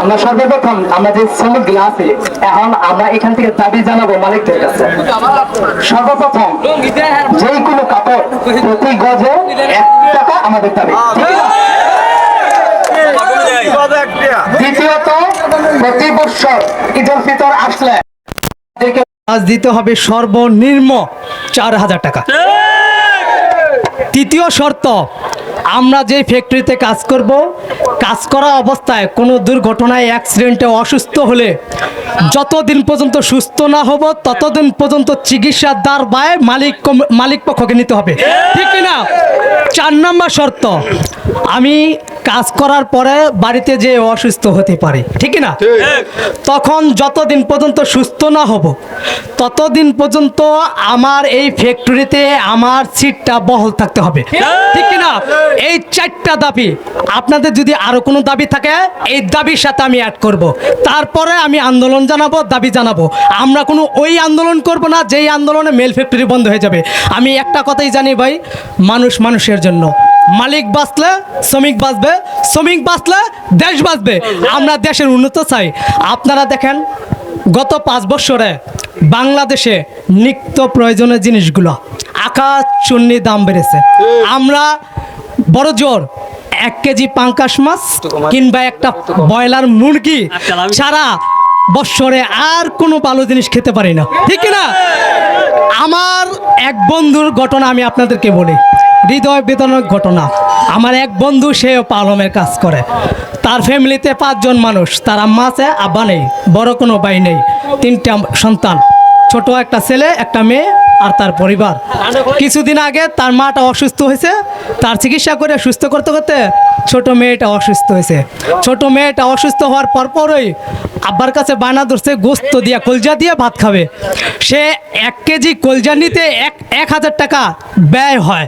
আমরা সর্বপ্রথম আমরা যে শ্রমিকগুলো আছে এখন আমরা এখান থেকে দাবি জানাব মালিকদের কাছে। সর্বপ্রথম যে কোনো কাপড় প্রতি গজে এক টাকা আমাদের দাবি। দ্বিতীয়ত প্রতি বছর ঈদ উল ফিতর আসলে আজ দিতে হবে সর্বনিম্ন চার হাজার টাকা। তৃতীয় শর্ত আমরা যে ফ্যাক্টরিতে কাজ করব, কাজ করা অবস্থায় কোনো দুর্ঘটনায় অ্যাক্সিডেন্টে অসুস্থ হলে যতদিন পর্যন্ত সুস্থ না হব, ততদিন পর্যন্ত চিকিৎসার দ্বার বায় মালিক মালিক পক্ষকে নিতে হবে। ঠিক না চার নম্বর শর্ত। আমি কাজ করার পরে বাড়িতে যে অসুস্থ হতে পারে ঠিক না? তখন যতদিন পর্যন্ত সুস্থ না হব ততদিন পর্যন্ত আমার এই ফ্যাক্টরিতে আমার সিটটা বহল থাকতে হবে। ঠিক। কি না এই চারটা দাবি আপনাদের যদি আরও কোনো দাবি থাকে এই দাবির সাথে আমি অ্যাড করব। তারপরে আমি আন্দোলন জানাব দাবি জানাব। আমরা কোনো ওই আন্দোলন করব না যেই আন্দোলনে মেল ফ্যাক্টরি বন্ধ হয়ে যাবে। আমি একটা কথাই জানি ভাই মানুষ মানুষের জন্য। মালিক বাঁচলে, শ্রমিক বাঁচবে, শ্রমিক বাঁচলে দেশ বাঁচবে। আমরা দেশের উন্নত চাই। আপনারা দেখেন, গত পাঁচ বছরে বাংলাদেশে নিত্য প্রয়োজনীয় জিনিসগুলো, আকাশ চুন্নি দাম বেড়েছে। আমরা বড় জোর এক কেজি পাঙ্কাশ মাছ কিংবা একটা ব্রয়লার মুরগি ছাড়া বৎসরে আর কোনো ভালো জিনিস খেতে পারি না। ঠিক না? আমার এক বন্ধুর ঘটনা আমি আপনাদেরকে বলি। হৃদয় বেদনার ঘটনা। আমার এক বন্ধু, সেও পালমের কাজ করে। তার ফ্যামিলিতে পাঁচজন মানুষ। তার আম্মা আছে, আব্বা নেই, বড় কোনো ভাই নেই, তিনটা সন্তান। ছোট একটা ছেলে, একটা মেয়ে আর তার পরিবার। কিছুদিন আগে তার মাটা অসুস্থ হয়েছে। তার চিকিৎসা করে সুস্থ করতে করতে ছোট মেয়েটা অসুস্থ হয়েছে। ছোট মেয়েটা অসুস্থ হওয়ার পরপরই আব্বার কাছে বায়না ধরছে, গোস্ত দিয়া, কলজা দিয়ে ভাত খাবে। সে এক কেজি কলজা নিতে এক এক হাজার টাকা ব্যয় হয়।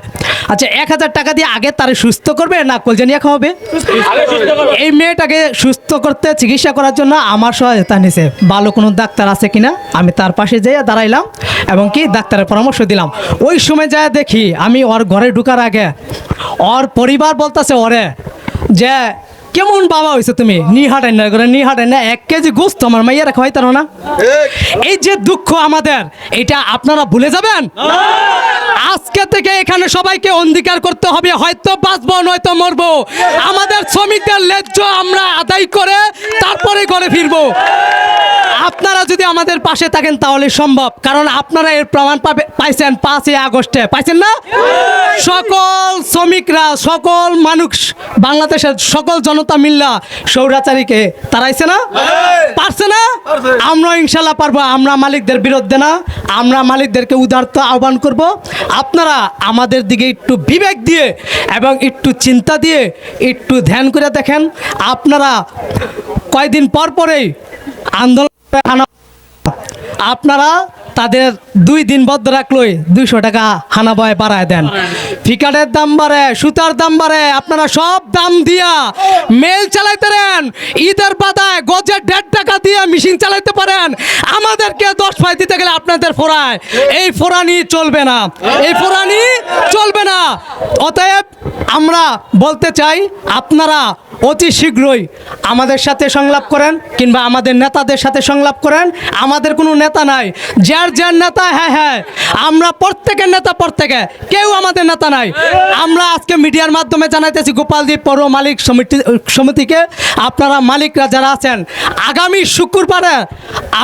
আচ্ছা এক হাজার টাকা দিয়ে আগে তারে সুস্থ করবে না কলজা নিয়ে খাওয়াবে? এই মেয়েটাকে সুস্থ করতে, চিকিৎসা করার জন্য আমার সহায়তা নিছে। ভালো কোনো ডাক্তার আছে কিনা? আমি তার পাশে যেয়ে দাঁড়াইলাম এবং কি ডাক্তারের পরামর্শ দিলাম। ওই সময় যায় দেখি, আমি ওর ঘরে ঢুকার আগে ওর পরিবার বলতেছে ওরে যে কেমন বাবা হয়েছে তুমি? নি হাঁটাই না করে নি হাঁটাই না। এক কেজি গোস্ত আমার মাইয়া রাখা হয় না? এই যে দুঃখ আমাদের এটা আপনারা ভুলে যাবেন? আজকে থেকে এখানে সবাইকে অঙ্গীকার করতে হবে হয়তো বাঁচবো নয়তো মরবো। আমাদের শ্রমিকদের লেজ্জ আমরা আদায় করে তারপরে ঘরে ফিরবো। যদি আমাদের পাশে থাকেন তাহলে সম্ভব, কারণ আপনারা এর প্রমাণ পাবে পাইছেন পাঁচই আগস্টে। পাইছেন না? সকল শ্রমিকরা, সকল মানুষ, বাংলাদেশের সকল জনতা মিল্লা সৌরাচারীকে তারাইছে না? পারছে না? আমরা ইনশাল্লাহ পারব, আমরা মালিকদের বিরুদ্ধে না, আমরা মালিকদেরকে উদারতা আহ্বান করব। আপনারা আমাদের দিকে একটু বিবেক দিয়ে এবং একটু চিন্তা দিয়ে একটু ধ্যান করে দেখেন, আপনারা কয়দিন পর পরেই আন্দোলন আপনারা তাদের দুই দিন বদ্ধ রাখলই দুইশো টাকা হানা বয় বাড়ায় দেন। ফিকারের দাম বাড়ে, সুতার দাম বাড়ে, আপনারা সব দাম দিয়া মেল চালাইতে পারেন। ঈদের বাদায় গজের দেড় টাকা দিয়ে মেশিন চালাইতে পারেন। আমাদেরকে দশ ফাই দিতে গেলে আপনাদের ফোরায়। এই ফোরানি চলবে না। এই ফোরানি চলবে না। অতএব আমরা বলতে চাই, আপনারা অতি শীঘ্রই আমাদের সাথে সংলাপ করেন কিংবা আমাদের নেতাদের সাথে সংলাপ করেন। আমাদের কোনো নেতা নাই। যার যার নেতা হ্যাঁ হ্যাঁ আমরা প্রত্যেকের নেতা প্রত্যেকে, কেউ আমাদের নেতা নাই। আমরা আজকে মিডিয়ার মাধ্যমে জানাইতেছি গোপালদ্বীপ পৌর মালিক সমিতি, সমিতিকে, আপনারা মালিকরা যারা আছেন, আগামী শুক্রবারে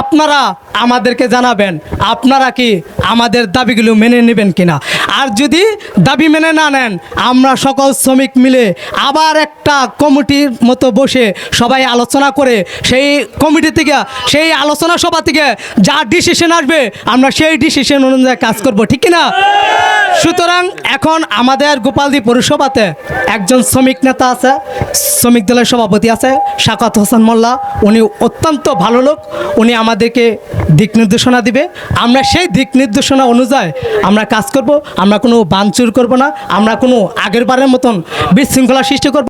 আপনারা আমাদেরকে জানাবেন, আপনারা কি আমাদের দাবিগুলো মেনে নেবেন কিনা? আর যদি দাবি মেনে না নেন, আমরা সকল শ্রমিক মিলে আবার একটা কমিটির মতো বসে সবাই আলোচনা করে সেই কমিটি থেকে, সেই আলোচনা সভা থেকে যা ডিসিশন আসবে, আমরা সেই ডিসিশন অনুযায়ী কাজ করব, ঠিক কিনা? সুতরাং এখন আমাদের গোপালদী পৌরসভাতে একজন শ্রমিক নেতা আছে, শ্রমিক দলের সভাপতি আছে শাকাত হোসেন মোল্লা। উনি অত্যন্ত ভালো লোক, উনি আমাদেরকে দিক নির্দেশনা দিবে। আমরা সেই দিক নির্দেশনা অনুযায়ী আমরা কাজ করব, আমরা কোনো বানচুর করব না, আমরা কোনো আগের বারের মতন বিশৃঙ্খলা সৃষ্টি করব